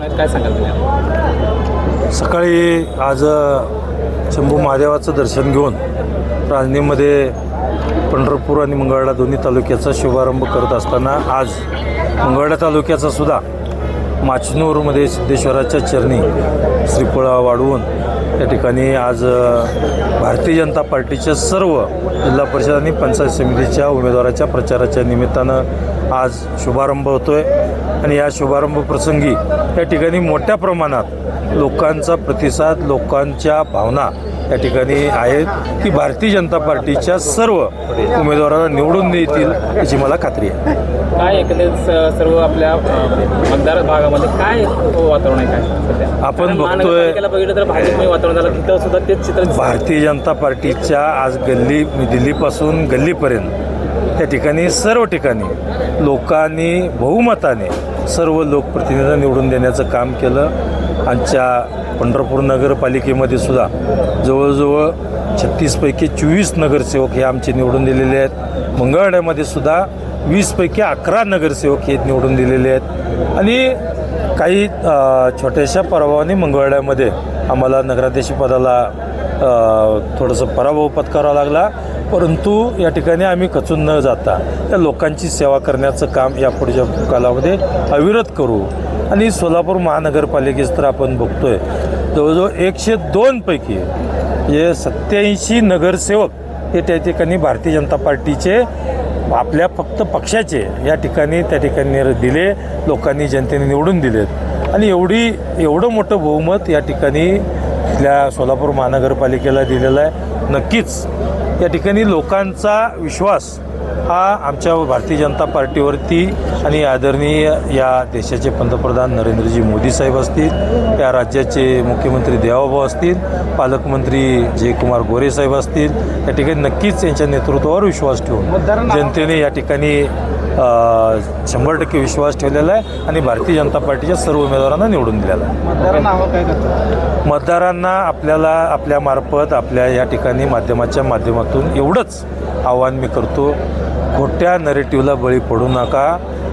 काय सांगाल तुम्ही? सकाळी आज शंभू महादेवाचं दर्शन घेऊन राजनीमध्ये पंढरपूर आणि मंगळवेढा दोन्ही तालुक्याचा शुभारंभ करत असताना आज मंगळवेढा तालुक्याचा सुद्धा माचनूरमध्ये सिद्धेश्वराच्या चरणी श्रीफळा वाढवून या ठिकाणी आज भारतीय जनता पार्टीचे सर्व जिल्हा परिषद आणि पंचायत समितीच्या उमेदवाराच्या प्रचाराच्या निमित्तानं आज शुभारंभ होतो आहे आणि या शुभारंभ प्रसंगी या ठिकाणी मोठ्या प्रमाणात लोकांचा प्रतिसाद लोकांच्या भावना या ठिकाणी आहेत की भारतीय जनता पार्टीच्या सर्व उमेदवारांना निवडून देतील याची मला खात्री आहे. काय एकंदरीत सर्व आपल्या मतदार भागामध्ये काय वातावरण आहे काय सध्या? आपण बघतोय- बघितलं तर वातावरण झालं तिथं सुद्धा तेच चित्र. भारतीय जनता पार्टीच्या आज गल्ली दिल्लीपासून गल्लीपर्यंत त्या ठिकाणी सर्व ठिकाणी लोकांनी बहुमताने सर्व लोकप्रतिनिधींना निवडून देण्याचं काम केलं. आमच्या पंढरपूर नगरपालिकेमध्ये सुद्धा जवळजवळ छत्तीसपैकी चोवीस नगरसेवक हे आमचे निवडून दिलेले आहेत. मंगळवाड्यामध्ये सुद्धा वीसपैकी अकरा नगरसेवक हे निवडून दिलेले आहेत. आणि काही छोट्याशा पराभवाने मंगळवाड्यामध्ये आम्हाला नगराध्यक्षपदाला थोडंसं पराभव पत्करावा लागला. परंतु या ठिकाणी आम्ही खचून न जाता त्या लोकांची सेवा करण्याचं काम या पुढच्या कालामध्ये अविरत करू. आणि सोलापूर महानगरपालिकेचं तर आपण बघतोय जवळजवळ एकशे दोनपैकी हे सत्याऐंशी नगरसेवक हे त्या ठिकाणी भारतीय जनता पार्टीचे आपल्या फक्त पक्षाचे या ठिकाणी त्या ठिकाणी दिले लोकांनी जनतेने निवडून दिलेत. आणि एवढी एवढं मोठं बहुमत या ठिकाणी इथल्या सोलापूर महानगरपालिकेला दिलेलं आहे. नक्कीच या ठिकाणी लोकांचा विश्वास हा आमच्या भारतीय जनता पार्टीवरती आणि आदरणीय या देशाचे पंतप्रधान नरेंद्रजी मोदी साहेब असतील या राज्याचे मुख्यमंत्री देवाभाऊ असतील पालकमंत्री जयकुमार गोरे साहेब असतील या ठिकाणी नक्कीच यांच्या नेतृत्वावर विश्वास ठेवून जनतेने या ठिकाणी शंभर टक्के विश्वास ठेवलेला आहे आणि भारतीय जनता पार्टीच्या सर्व उमेदवारांना निवडून दिलेला आहे. मतदारांना आपल्याला आपल्या मार्फत आपल्या या ठिकाणी माध्यमाच्या माध्यमातून एवढंच आव्हान मी करतो. खोट्या नरेटिव्हला बळी पडू नका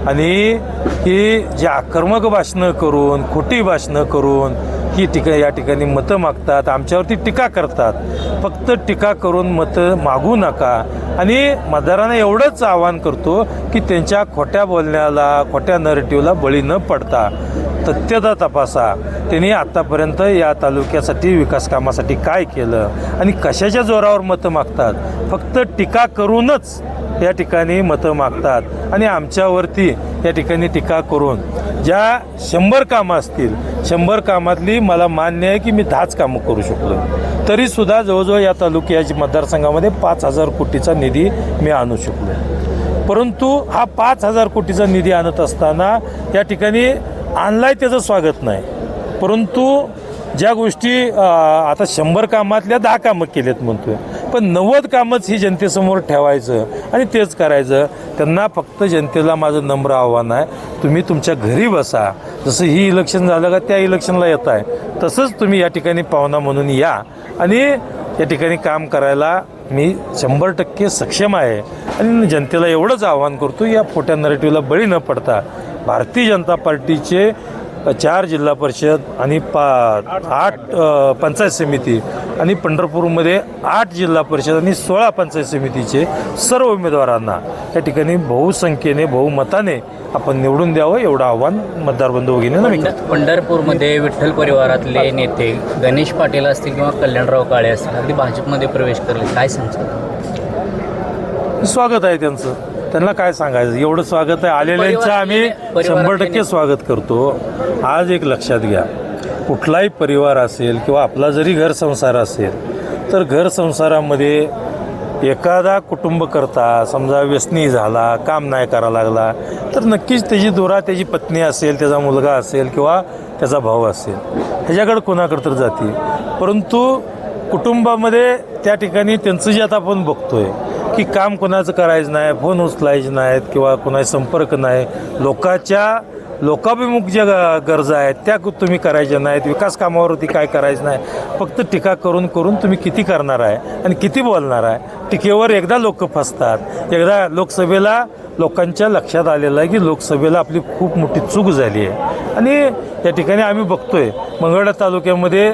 आणि ही जी आक्रमक भाषणं करून खोटी भाषणं करून ही ठिका या ठिकाणी मतं मागतात आमच्यावरती टीका करतात. फक्त टीका करून मतं मागू नका. आणि मतदारांना एवढंच आवाहन करतो की त्यांच्या खोट्या बोलण्याला खोट्या नरेटिव्हला बळी न पडता तथ्यता तपासा. त्यांनी आत्तापर्यंत या तालुक्यासाठी विकास कामासाठी काय केलं आणि कशाच्या जोरावर मतं मागतात? फक्त टीका करूनच या ठिकाणी मतं मागतात आणि आमच्यावरती या ठिकाणी टीका करून ज्या शंभर कामं असतील शंभर कामातली मला मान्य आहे की मी दहाच कामं करू शकलो. तरीसुद्धा जवळजवळ या तालुक्याच्या मतदारसंघामध्ये पाच हजार कोटीचा निधी मी आणू शकलो. परंतु हा पाच हजार कोटीचा निधी आणत असताना या ठिकाणी आणलाय त्याचं स्वागत नाही. परंतु ज्या गोष्टी आता शंभर कामातल्या दहा कामं केलेत म्हणतोय पण नव्वद कामच ही जनतेसमोर ठेवायचं आणि तेच करायचं. त्यांना फक्त जनतेला माझं नम्र आव्हान आहे. तुम्ही तुमच्या घरी बसा. जसं ही इलेक्शन झालं का त्या इलेक्शनला येत आहे. तसंच तुम्ही या ठिकाणी पाहुणा म्हणून या. आणि या ठिकाणी काम करायला मी शंभर टक्के सक्षम आहे. आणि जनतेला एवढंच आव्हान करतो या खोट्या नरेटिव्हला बळी न पडता. भारतीय जनता पार्टीचे चार जिल्हा परिषद आणि पा आठ पंचायत समिती आणि पंढरपूरमध्ये आठ जिल्हा परिषद आणि सोळा पंचायत समितीचे सर्व उमेदवारांना या ठिकाणी बहुसंख्येने बहुमताने आपण निवडून द्यावं एवढं आव्हान मतदार बंधू करतो पंढरपूरमध्ये विठ्ठल परिवारातले नेते गणेश पाटील असतील किंवा कल्याणराव काळे असतील अगदी भाजपमध्ये प्रवेश करले. काय सांगतात स्वागत आहे त्यांचं. त्यांना काय सांगायचं? एवढं स्वागत आहे. आलेल्यांचं आम्ही शंभर टक्के स्वागत करतो. आज एक लक्षात घ्या. कुठलाही परिवार असेल किंवा आपला जरी घर संसार असेल तर घर संसारामध्ये एखादा कुटुंब करता समजा व्यसनी झाला काम नाही करा लागला तर नक्कीच त्याची दोरा त्याची पत्नी असेल त्याचा मुलगा असेल किंवा त्याचा भाऊ असेल. ह्याच्याकडे कोणाकडे तर जाते परंतु कुटुंबामध्ये त्या ठिकाणी त्यांचं जे आता आपण बघतोय की काम कोणाचं करायचं नाही फोन उचलायचे नाहीत किंवा कोणाचा संपर्क नाही. लोकाच्या लोकाभिमुख ज्या ग- गरजा आहेत त्या तुम्ही करायच्या नाहीत. विकास कामावरती काय करायचं नाही. फक्त टीका करून करून तुम्ही किती करणार आहे आणि किती बोलणार आहे टीकेवर एकदा लोक फसतात. एकदा लोकसभेला लोकांच्या लक्षात आलेलं आहे की लोकसभेला आपली खूप मोठी चूक झाली आहे. आणि या ठिकाणी आम्ही बघतोय मंगळा तालुक्यामध्ये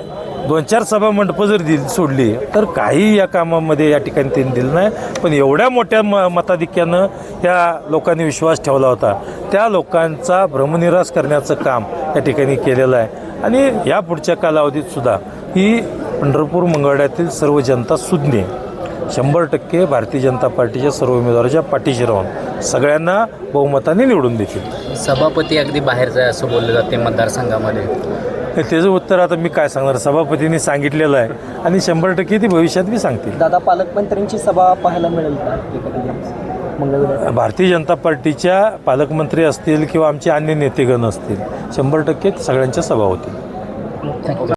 दोन चार सभा मंडपं जर दिली सोडली तर काही या कामामध्ये या ठिकाणी त्यांनी दिलं नाही. पण एवढ्या मोठ्या म मताधिक्यानं या लोकांनी विश्वास ठेवला होता. त्या लोकांचा भ्रमनिरास करण्याचं काम या ठिकाणी केलेलं आहे. आणि या पुढच्या कालावधीत सुद्धा ही पंढरपूर मंगळ्यातील सर्व जनता सुज्ञ शंभर टक्के भारतीय जनता पार्टीच्या सर्व उमेदवाराच्या पाठीशी राहून सगळ्यांना बहुमताने निवडून देतील. सभापती अगदी बाहेरचा असं बोललं जाते मतदारसंघामध्ये. हे त्याचं उत्तर आता मी काय सांगणार? सभापतींनी सांगितलेलं आहे. आणि शंभर टक्के ती भविष्यात बी सांगतील. दादा पालकमंत्र्यांची सभा पाहायला मिळेल का? एखाद्या दिवस मंगळवेढ्यात भारतीय जनता पार्टीच्या पालकमंत्री असतील किंवा आमचे अन्य नेतेगण असतील शंभर टक्के सगळ्यांच्या सभा होतील.